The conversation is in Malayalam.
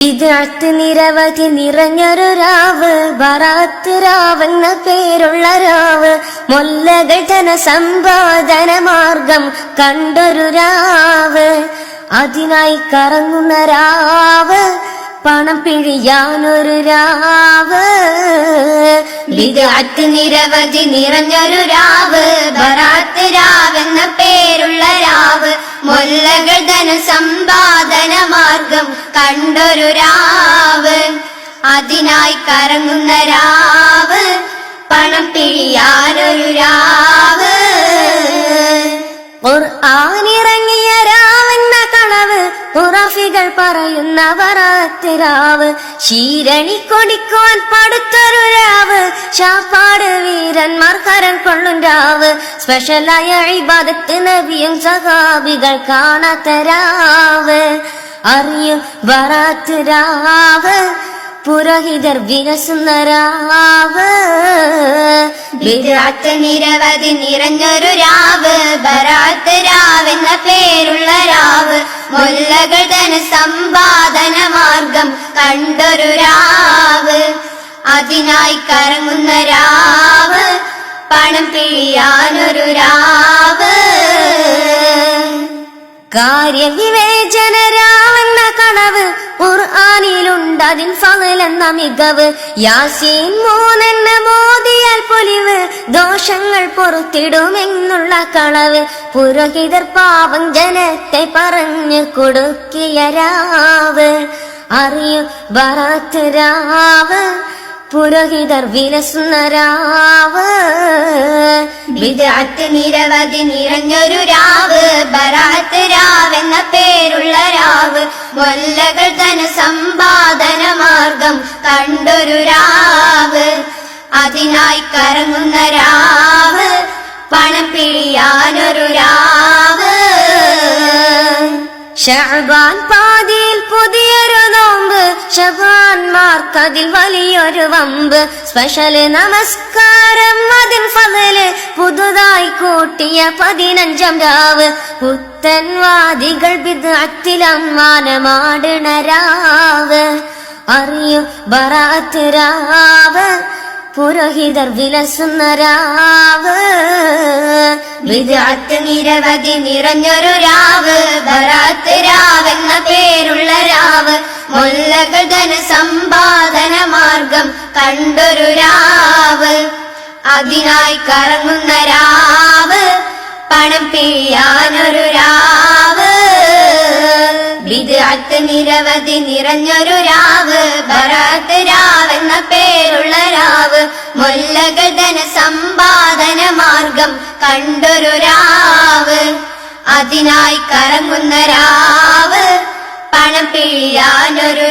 വിദഗ്ധ നിരവധി നിറഞ്ഞൊരു രാവ് ബറാത്ത് രാവെന്ന പേരുള്ള രാവ് മൊല്ലകൾ ധന സമ്പാദന മാർഗം കണ്ടൊരു രാവ് അതിനായി കറങ്ങുന്ന രാവ് പണം പിഴിയാനൊരു രാവ് വിദാത്ത് നിരവധി നിറഞ്ഞൊരു രാവ് ബറാത്ത് രാവെന്ന പേരുള്ള രാവ് മൊല്ലകൾ ധന സമ്പാദന മാർഗം കണ്ടൊരു രാവ്. അതിനായി കറങ്ങുന്ന രാവ് പണം പിഴിയാനൊരു രാവ് ഖുറാഫികൾ പറയുന്നവർ വറാത്ത് രാവ് ശീരണി കൊടിക്കുവാൻ പടുത്തൊരു രാവ് ശാപ്പാട് വീരന്മാർ കരം കൊള്ളും രാവ്. സ്പെഷ്യലായ ഇബാദത്ത് നബിയും സഹാബികൾ കാണാത്ത രാവ്. അറിയും വറാത്ത് രാവ്. പുരോഹിതർ വിരസുന്ന രാവ്. നിരവധി നിറഞ്ഞൊരു രാവ്. മുല്ലകൾ ധന സമ്പാദന മാർഗം കണ്ടൊരു രാവ്. അതിനായി കറങ്ങുന്ന രാവ് പണം പിഴിയാനൊരു രാവ്. കാര്യവിവേചന രാവെന്ന കണവ് ഖുർആാനിലുണ്ട് അതിൻ ഫലെന്ന മികവ്. യാസീൻ മൂന്നെന്ന മോദിയാൽ പൊലിവ് ദോഷങ്ങൾ പുറത്തിടുമെന്നുള്ള കളവ്. പുരോഹിതർ പാവം ജനത്തെ പറഞ്ഞു കൊടുക്കിയ രാവ്. അറിയു ബറാത്ത് രാവ്. പുരോഹിതർ വിലസുന്ന രാവ്. വിദഗ്ധ നിരവധി നിറഞ്ഞൊരു രാവ്. ബറാത്ത് എന്ന പേരുള്ള രാവ്. മൊല്ലകൾ ധന സമ്പാദന മാർഗം കണ്ടൊരു രാവ്. അതിനായി കറങ്ങുന്ന രാവ് പണം പിഴിയാനൊരു രാവ്. ഷഹബാൻ പാതിയിൽ നോമ്പ് ഷബാൻമാർക്കതിൽ വലിയൊരു വമ്പ്. സ്പെഷ്യൽ നമസ്കാരം അതിൻ ഫതിൽ പുതുതായി കൂട്ടിയ പതിനഞ്ചാം രാവ്. പുത്തൻവാദികൾ വിദഗ്ധിലമ്മാനമാടണ രാവ്. അറിയു ബറാത്ത് രാവ് പുരോഹിതർ വിലസുന്ന രാവ്. വിദ്യാർത്ഥ നിരവധി നിറഞ്ഞൊരു രാവ് ബറാത്ത് രാവെന്ന പേരുള്ള രാവ്. മുല്ലകൾ ധനസമ്പാദന മാർഗം കണ്ടൊരു രാവ്. അതിനായി കറങ്ങുന്ന രാവ് പണം പിഴിയാനൊരു രാവ്. വിദഗ്ധ നിരവധി നിറഞ്ഞൊരു രാവ് ഭരത് എന്ന പേരുള്ള രാവ്. മുല്ലകൾ ധനസമ്പാദന മാർഗം കണ്ടൊരു രാവ്. അതിനായി കറങ്ങുന്ന രാവ് പണം പിഴിയാനൊരു